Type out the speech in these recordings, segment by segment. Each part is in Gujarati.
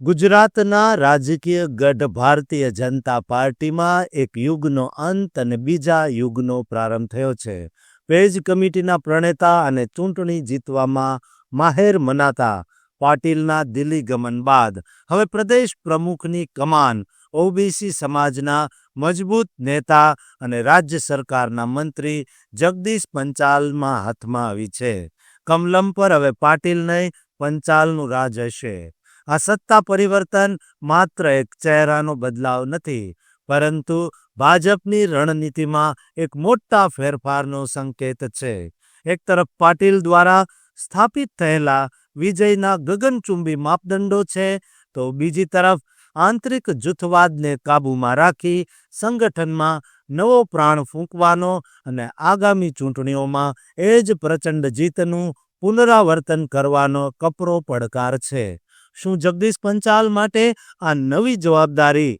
ગુજરાતના રાજકીય ગઢ ભારતીય જનતા પાર્ટીમાં એક યુગનો અંત અને બીજા યુગનો પ્રારંભ થયો છે. પેજ કમિટીના પ્રણેતા અને ચૂંટણી જીતવામાં માહેર મનાતા પાટીલના દિલ્હી ગમન બાદ. હવે પ્રદેશ પ્રમુખની કમાન, ઓબીસી સમાજના મજબૂત નેતા અને રાજ્ય સરકારના મંત્રી જગદીશ પંચાલમાં હાથમાં આવી છે. કમલમ પર હવે પાટીલ નહીં પંચાલનું રાજ હશે. આ સત્તા પરિવર્તન માત્ર એક ચહેરાનો બદલાવ નથી, પરંતુ ભાજપની રણનીતિમાં એક મોટા ફેરફારનો સંકેત છે. એક તરફ પાટીલ દ્વારા સ્થાપિત થયેલા વિજયના ગગનચુંબી માપદંડો છે, તો બીજી તરફ આંતરિક જૂથવાદને કાબૂમાં રાખી સંગઠનમાં નવો પ્રાણ ફૂંકવાનો અને આગામી ચૂંટણીઓમાં એ જ પ્રચંડ જીતનું પુનરાવર્તન કરવાનો કપરો પડકાર છે. શું જગદીશ પંચાલ માટે આ નવી જવાબદારી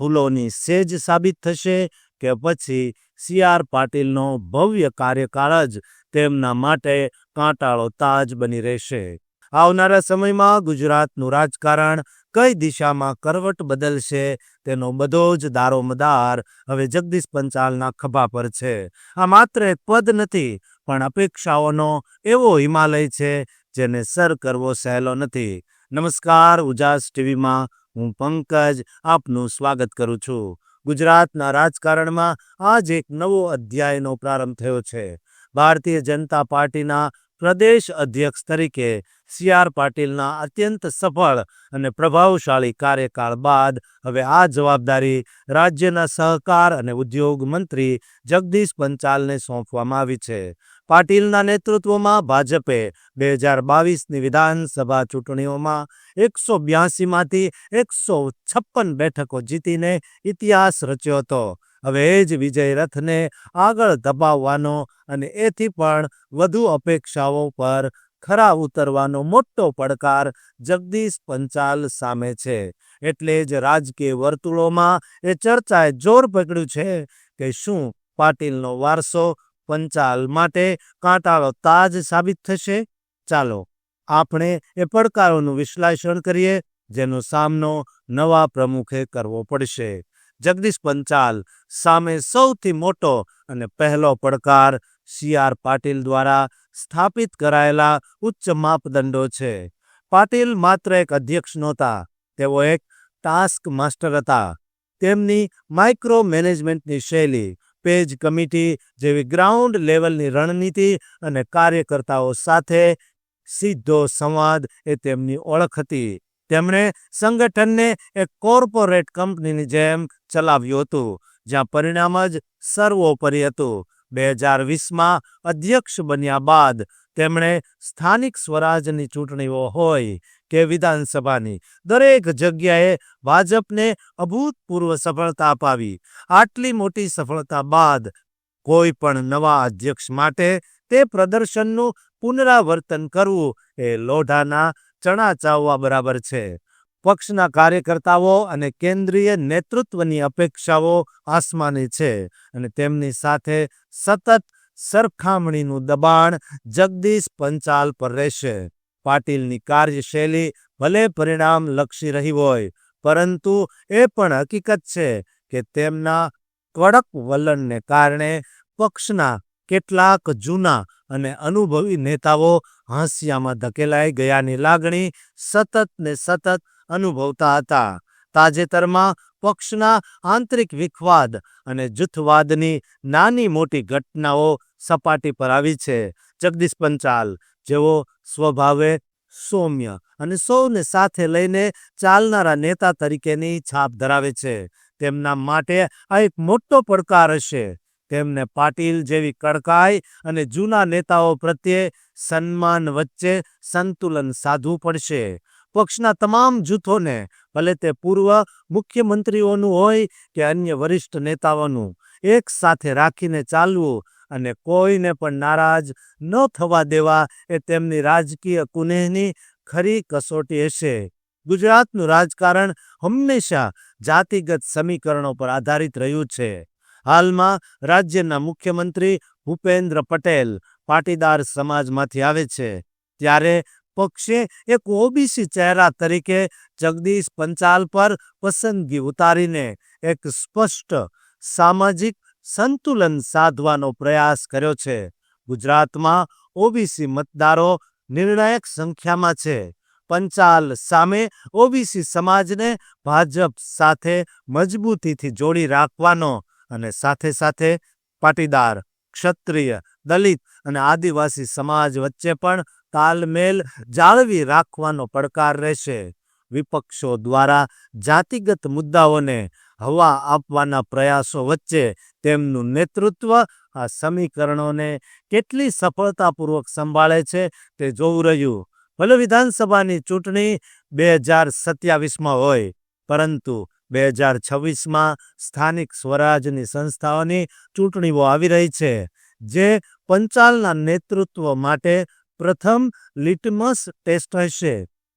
ફૂલોની સેજ સાબિત થશે કે પછી સી આર પાટીલનો ભવ્ય કાર્યકાળ જ તેમના માટે કાંટાળો તાજ બની રહેશે? આવનારા સમયમાં ગુજરાતનું રાજકારણ કઈ દિશામાં કરવટ બદલશે તેનો બધો જ દારોમદાર હવે જગદીશ પંચાલના ખભા પર છે. આ માત્ર એક પદ નથી, પણ અપેક્ષાઓનો એવો હિમાલય છે જેને સર કરવો સહેલો નથી. નમસ્કાર ઉજાસ ટીવીમાં હું પંકજ આપનું સ્વાગત કરું છું. ગુજરાતના રાજકારણમાં આજ એક નવો અધ્યાયનો પ્રારંભ થયો છે. ભારતીય જનતા પાર્ટીના પ્રદેશ અધ્યક્ષ તરીકે સી આર પાટીલના અત્યંત સફળ અને પ્રભાવશાળી કાર્યકાળ બાદ હવે આ જવાબદારી રાજ્યના સહકાર અને ઉદ્યોગ મંત્રી જગદીશ પંચાલને સોંપવામાં આવી છે. પાટીલના નેતૃત્વમાં ભાજપે બે હજાર બાવીસની વિધાનસભા ચૂંટણીઓમાં એકસો બ્યાસીમાંથી એકસો છપ્પન બેઠકો જીતીને ઇતિહાસ રચ્યો હતો. હવે જ વિજય રથને આગળ દબાવવાનો અને એથી પણ વધુ અપેક્ષાઓ પર ખરા ઉતરવાનો મોટો પડકાર જગદીશ પંચાલ સામે છે. એટલે જ રાજકીય વર્તુળોમાં એ ચર્ચાએ જોર પકડ્યું છે કે શું પાટીલનો વારસો પંચાલ માટે કાંટાળો તાજ સાબિત થશે. ચાલો, આપણે એ પડકારોનું વિશ્લેષણ કરીએ, જેનો સામનો નવા પ્રમુખે કરવો પડશે. જગદીશ પંચાલ, સામે સૌથી મોટો અને પહેલો પડકાર સી આર પાટીલ દ્વારા સ્થાપિત કરાયેલા ઉચ્ચ માપદંડો છે. પાટીલ માત્ર એક અધ્યક્ષ નહોતા, તેઓ એક ટાસ્ક માસ્ટર હતા. તેમની માઇક્રો મેનેજમેન્ટની શૈલી પેજ કમિટી જેવી ગ્રાઉન્ડ લેવલની રણનીતિ અને કાર્યકર્તાઓ સાથે સીધો સંવાદ એ તેમની ઓળખ હતી. તેમણે સંગઠનને એક કોર્પોરેટ કંપનીની જેમ ચલાવ્યું હતું, જ્યાં પરિણામ જ સર્વોપરી હતું. બે હજાર વીસમાં અધ્યક્ષ બન્યા બાદ તેમણે સ્થાનિક સ્વરાજની ચૂંટણીઓ હોય કે વિધાનસભાની, દરેક જગ્યાએ ભાજપને અભૂતપૂર્વ સફળતા અપાવી. આટલી મોટી સફળતા બાદ કોઈ પણ નવા અધ્યક્ષ માટે તે પ્રદર્શનનું પુનરાવર્તન કરવું એ લોઢાના ચણા ચાવવા બરાબર છે. પક્ષના કાર્યકર્તાઓ અને કેન્દ્રીય નેતૃત્વની અપેક્ષાઓ આસમાની છે અને તેમની સાથે સતત સરખામણીનું દબાણ જગદીશ પંચાલ પર રહેશે. પાટીલની કાર્યશૈલી ભલે પરિણામ લક્ષી રહી હોય, પરંતુ એ પણ હકીકત છે કે તેમના કડક વલણને કારણે પક્ષના કેટલાક જૂના અને અનુભવી નેતાઓ હાંસિયામાં ધકેલાઈ ગયાની લાગણી સતત ને સતત અનુભવતા હતા. તાજેતરમાં પક્ષના આંતરિક વિખવાદ અને જૂથવાદની નાની મોટી ઘટનાઓ સપાટી પર આવી છે. જગદીશ પંચાલ, જેઓ સ્વભાવે સૌમ્ય અને સૌને સાથે લઈને ચાલનારા નેતા તરીકેની છાપ ધરાવે છે. તેમના માટે આ એક મોટો પડકાર હશે. તેમને પાટીલ જેવી કડકાઈ અને જૂના નેતાઓ પ્રત્યે સન્માન વચ્ચે સંતુલન સાધવું પડશે. પક્ષના તમામ જૂથોને, ભલે તે પૂર્વ મુખ્યમંત્રીઓનું હોય કે અન્ય વરિષ્ઠ નેતાઓનું, એક સાથે રાખીને ચાલવું અને કોઈને પણ નારાજ ન થવા દેવા એ તેમની રાજકીય કુનેહની ખરી કસોટી હશે. ગુજરાતનું રાજકારણ હંમેશા જાતિગત સમીકરણો પર આધારિત રહ્યું છે. હાલમાં રાજ્યના મુખ્યમંત્રી ભૂપેન્દ્ર પટેલ પાટીદાર સમાજમાંથી આવે છે. ત્યારે પક્ષે એક ઓબીસી ચહેરા તરીકે જગદીશ પંચાલ પર પસંદગી ઉતારીને એક સ્પષ્ટ સામાજિક સંતુલન સાધવાનો પ્રયાસ કર્યો છે. ગુજરાતમાં ઓબીસી મતદારો નિર્ણાયક સંખ્યામાં છે. પંચાલ સામે ઓબીસી સમાજને ભાજપ સાથે મજબૂતીથી જોડી રાખવાનો અને સાથે સાથે પાટીદાર, ક્ષત્રિય, દલિત અને આદિવાસી સમાજ વચ્ચે પણ તાલમેલ જાળવી રાખવાનો પડકાર રહેશે. વિપક્ષો દ્વારા જાતિગત મુદ્દાઓને હવા આપવાના પ્રયાસો વચ્ચે તેમનું નેતૃત્વ આ સમીકરણોને કેટલી સફળતાપૂર્વક સંભાળે છે તે જોવું રહ્યું. ભલે વિધાનસભાની ચૂંટણી બે હજાર સત્યાવીસમાં હોય, પરંતુ બે હજાર છવ્વીસમાં સ્થાનિક સ્વરાજની સંસ્થાઓની ચૂંટણીઓ આવી રહી છે, જે પંચાલના નેતૃત્વ માટે પ્રથમ લિટમસ ટેસ્ટ હશે.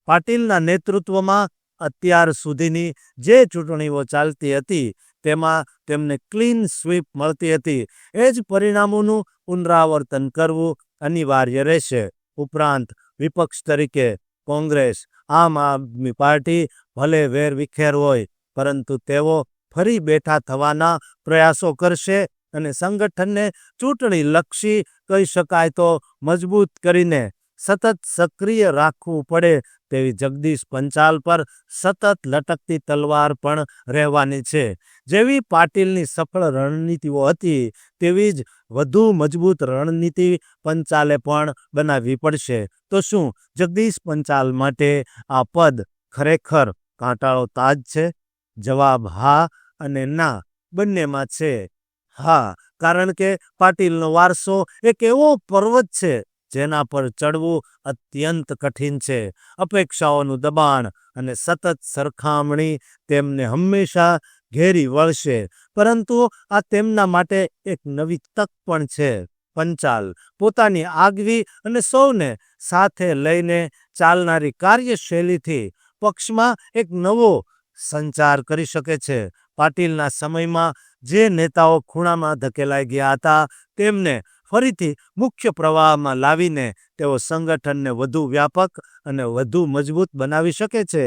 પાટીલના નેતૃત્વમાં અત્યાર સુધીની જે ચૂંટણીઓ ચાલતી હતી, તેમાં તેમને ક્લીન સ્વીપ મળતી હતી. એ જ પરિણામોનું પુનરાવર્તન કરવું અનિવાર્ય રહેશે. ઉપરાંત વિપક્ષ તરીકે કોંગ્રેસ, આમ આદમી પાર્ટી ભલે વેરવિખેર હોય, પરંતુ તેઓ ફરી બેઠા થવાના પ્રયાસો કરશે. અને સંગઠનને ચૂંટણી લક્ષી કહી શકાય તો મજબૂત કરીને સતત સક્રિય રાખવું પડે તેવી જગદીશ પંચાલ પર સતત લટકતી તલવાર પણ રહેવાની છે. જેવી પાટીલની સફળ રણનીતિઓ હતી, તેવી જ વધુ મજબૂત રણનીતિ પંચાલે પણ બનાવવી પડશે. તો શું જગદીશ પંચાલ માટે આ પદ ખરેખર કાંટાળો તાજ છે? જવાબ હા અને ના બંનેમાં છે. હા, કારણ કે પાટીલનો વારસો એક એવો પર્વત છે, જેના પર ચડવું અત્યંત કઠિન છે. અપેક્ષાઓનું દબાણ અને સતત સરખામણી તેમને હંમેશા ઘેરી વળશે, પરંતુ આ તેમના માટે એક નવી તક પણ છે. પંચાલ, પોતાની આગવી અને સૌને સાથે લઈને ચાલનારી કાર્યશૈલીથી પક્ષમાં એક નવો સંચાર કરી શકે છે. પાટીલના સમયમાં જે નેતાઓ ખૂણામાં ધકેલાઈ ગયા હતા, તેમને ફરીથી મુખ્ય પ્રવાહમાં લાવીને તેઓ સંગઠનને વધુ વ્યાપક અને વધુ મજબૂત બનાવી શકે છે.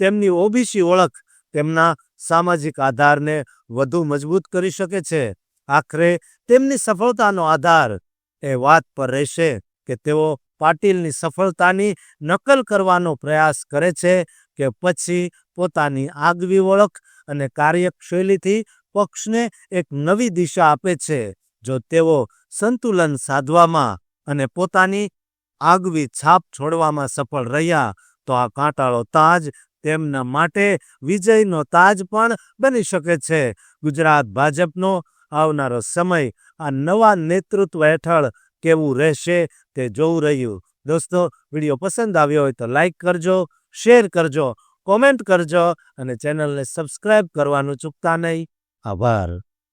તેમની ઓબીસી ઓળખ તેમના સામાજિક આધારને વધુ મજબૂત કરી શકે છે. આખરે તેમની સફળતાનો આધાર એ વાત પર રહેશે કે તેઓ પાટીલની સફળતાની નકલ કરવાનો પ્રયાસ કરે છે કે પછી પોતાની આગવી ઓળખ અને કાર્યશૈલીથી પક્ષને એક નવી દિશા આપે છે, જો તેઓ સંતુલન સાધવામાં અને પોતાની આગવી છાપ છોડવામાં સફળ રહ્યા, તો આ કાંટાળો તાજ તેમના માટે વિજયનો તાજ પણ બની શકે છે. ગુજરાત ભાજપનો આવનારો સમય આ નવા નેતૃત્વ હેઠળ કેવું રહેશે તે જોવું રહ્યું. દોસ્તો, વીડિયો પસંદ આવ્યો હોય તો લાઈક કરજો, શેર કરજો કોમેન્ટ કરજો અને ચેનલને સબસ્ક્રાઇબ કરવાનું ચૂકતા નહીં. આભાર.